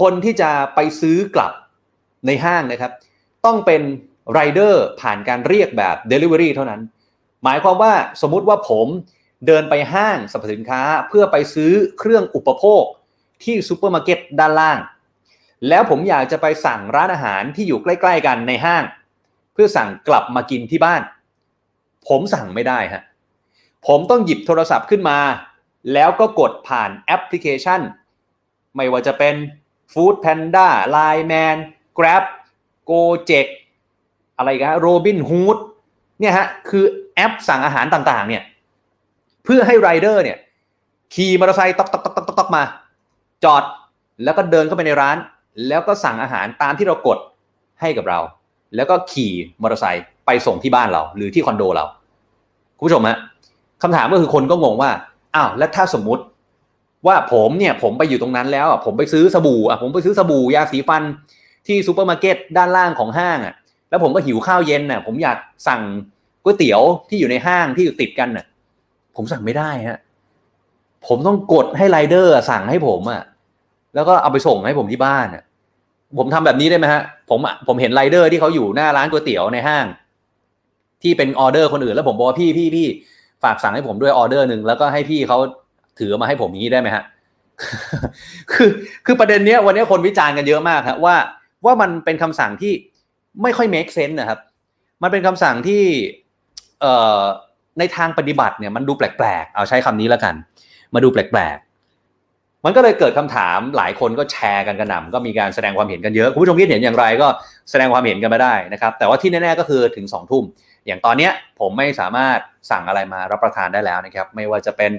คนที่จะไปซื้อกลับในห้างนะครับ ต้องเป็นไรเดอร์ผ่านการเรียกแบบ Delivery เท่านั้น หมายความว่าสมมุติว่าผมเดินไปห้างสรรพสินค้าเพื่อไปซื้อเครื่องอุปโภคที่ซูเปอร์มาร์เก็ตด้านล่าง แล้วผมอยากจะไปสั่งร้านอาหารที่อยู่ใกล้ ๆ กันในห้าง เพื่อสั่งกลับมากินที่บ้าน ผมสั่งไม่ได้ฮะผมต้องหยิบโทรศัพท์ขึ้นมา แล้วก็กดผ่านแอปพลิเคชัน ไม่ว่าจะเป็น Food Panda Line Man Grab Gojek อะไรกันโรบินฮูดเนี่ยฮะคือแอปสั่งอาหารต่างๆเนี่ยเพื่อให้ไรเดอร์เนี่ยขี่มอเตอร์ไซค์ตอกตอกตอกตอกมา จอดแล้วก็เดินเข้าไปในร้าน แล้วก็สั่งอาหารตามที่เรากดให้กับเรา แล้วก็ขี่มอเตอร์ไซค์ไปส่งที่บ้านเรา หรือที่คอนโดเรา คุณผู้ชมฮะคำถามก็คือคนก็งงว่าอ้าวแล้วถ้าสมมติ ว่าผมเนี่ยผมไปอยู่ตรงนั้นแล้วอะผมไปซื้อสบู่อะผมไปซื้อสบู่ยาสีฟันที่ซูเปอร์มาร์เก็ตด้านล่างของห้างอะ แล้วผมก็หิวข้าวเย็นน่ะ ผมอยากสั่งก๋วยเตี๋ยวที่อยู่ในห้างที่อยู่ติดกันน่ะ ผมสั่งไม่ได้ฮะผมต้องกดให้ไรเดอร์สั่งให้ผมอะแล้วก็เอาไปส่งให้ผมที่บ้านอะผมทำแบบนี้ได้ไหมฮะผมผมเห็นไรเดอร์ที่เขาอยู่หน้าร้านก๋วยเตี๋ยวในห้าง ที่เป็นออเดอร์คนอื่นแล้วผมบอกว่าพี่พี่พี่ฝากสั่งให้ผมด้วยออเดอร์หนึ่งแล้วก็ให้พี่เขา ถือมาให้ผมนี้ได้ไหมฮะคือคือประเด็นเนี้ยวันนี้คนวิจารณ์กันเยอะมากครับว่าว่ามันเป็นคำสั่งที่ไม่ค่อย make sense นะครับ มันเป็นคำสั่งที่เอ่อในทางปฏิบัติเนี่ยมันดูแปลกๆ เอาใช้คำนี้แล้วกัน มาดูแปลกๆ มันก็เลยเกิดคำถามหลายคนก็แชร์กันกระหน่ำก็มีการแสดงความเห็นกันเยอะคุณผู้ชมคิดเห็นอย่างไรก็แสดงความเห็นกันมาได้นะครับ แต่ว่าที่แน่ๆก็คือถึง2องทุ่มอย่างตอนเนี้ยผมไม่สามารถสั่งอะไรมารับประทานได้แล้วนะครับ ไม่ว่าจะเป็น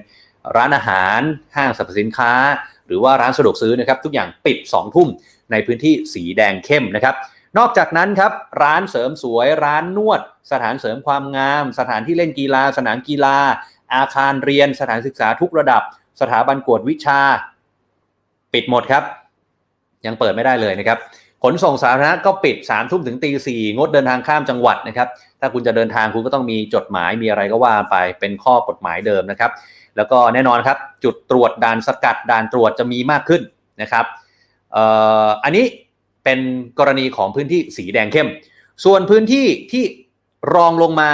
ร้านอาหารห้างสรรพสินค้า หรือว่าร้านสะดวกซื้อนะครับทุกอย่างปิด 2 ทุ่มในพื้นที่สีแดงเข้มนะครับนอกจากนั้นครับร้านเสริมสวยร้านนวด สถานเสริมความงาม สถานที่เล่นกีฬา สนามกีฬา อาคารเรียน สถานศึกษาทุกระดับ สถาบันกวดวิชา ปิดหมดครับ ยังเปิดไม่ได้เลยนะครับ ขนส่งสาธารณะก็ปิด3ามทุ่มถึงตีสี่งดเดินทางข้ามจังหวัดนะครับ ถ้าคุณจะเดินทางคุณก็ต้องมีจดหมายมีอะไรก็ว่าไปเป็นข้อกฎหมายเดิมนะครับ แล้วก็แน่นอนครับ จุดตรวจด่านสกัดด่านตรวจจะมีมากขึ้นนะครับอันนี้เป็นกรณีของพื้นที่สีแดงเข้ม ส่วนพื้นที่ที่รองลงมา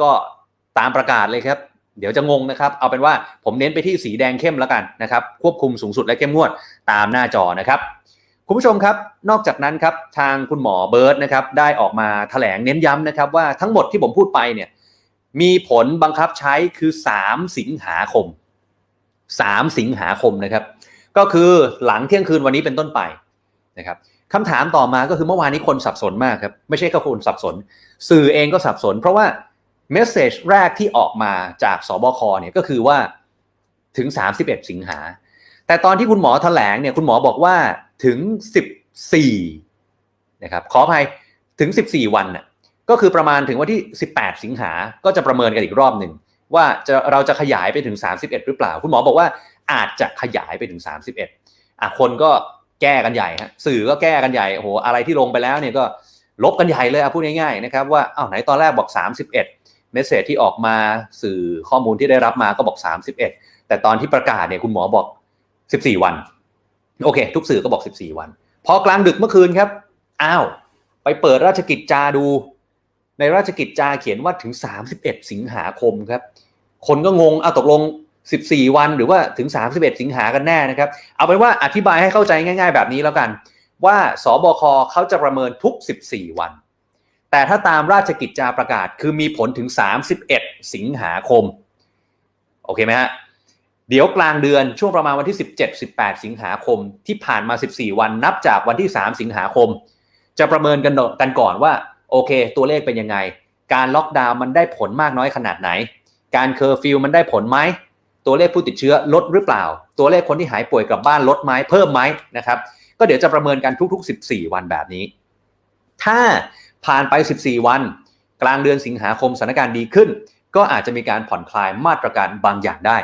ก็ตามประกาศเลยครับ เดี๋ยวจะงงนะครับ เอาเป็นว่าผมเน้นไปที่สีแดงเข้มแล้วกันนะครับ ควบคุมสูงสุดและเข้มงวดตามหน้าจอนะครับ คุณผู้ชมครับ นอกจากนั้นครับทางคุณหมอเบิร์ตนะครับได้ออกมาแถลงเน้นย้ำนะครับว่าทั้งหมดที่ผมพูดไปเนี่ยมีผลบังคับใช้คือ 3 สิงหาคม 3 สิงหาคมนะครับ ก็คือหลังเที่ยงคืนวันนี้เป็นต้นไปนะครับคำถามต่อมาก็คือเมื่อวานนี้คนสับสนมากครับ ไม่ใช่แค่คนสับสน สื่อเองก็สับสน เพราะว่าเมสเซจแรกที่ออกมาจากสบคเนี่ยก็คือว่าถึง 31 สิงหา แต่ตอนที่คุณหมอแถลงเนี่ยคุณหมอบอกว่า ถึง 14นะครับขออภัยถึง 14 วันน่ะก็คือประมาณถึงวันที่ 18 สิงหา ก็จะประเมินกันอีกรอบหนึ่งว่าจะเราจะขยายไปถึง 31 หรือเปล่า คุณหมอบอกว่าอาจจะขยายไปถึง 31อะคนก็แก้กันใหญ่ฮะสื่อก็แก้กันใหญ่โอ้โหอะไรที่ลงไปแล้วเนี่ยก็ลบกันใหญ่เลยพูดง่ายๆนะครับว่าอ้าวไหนตอนแรกบอก 31 เมสเซจที่ออกมาสื่อข้อมูลที่ได้รับมาก็บอก 31 แต่ตอนที่ประกาศเนี่ยคุณหมอบอก 14 วัน โอเค ทุกสื่อก็บอก 14 วัน พอกลางดึกเมื่อคืนครับ อ้าว ไปเปิดราชกิจจาดู ในราชกิจจาเขียนว่าถึง 31 สิงหาคมครับ คนก็งงเอาตกลง 14 วันหรือว่าถึง 31 สิงหากันแน่นะครับ เอาเป็นว่าอธิบายให้เข้าใจง่าย ๆ แบบนี้แล้วกัน ว่าสบคเขาจะประเมินทุก 14 วัน แต่ถ้าตามราชกิจจาประกาศ คือมีผลถึง 31 สิงหาคม โอเคไหมฮะ เดี๋ยวกลางเดือนช่วงประมาณวันที่ 17-18 สิงหาคมที่ผ่านมา 14 วันนับจากวันที่ 3 สิงหาคม จะประเมินกันกันก่อนว่า โอเค ตัวเลขเป็นยังไง การล็อกดาวน์มันได้ผลมากน้อยขนาดไหน การเคอร์ฟิวมันได้ผลไหมตัวเลขผู้ติดเชื้อลดหรือเปล่า ตัวเลขคนที่หายป่วยกลับบ้านลดไหมเพิ่มไหมนะครับ ก็เดี๋ยวจะประเมินกันทุก ๆ 14 วันแบบนี้ ถ้าผ่านไป 14 วัน กลางเดือนสิงหาคมสถานการณ์ดีขึ้น ก็อาจจะมีการผ่อนคลายมาตรการบางอย่างได้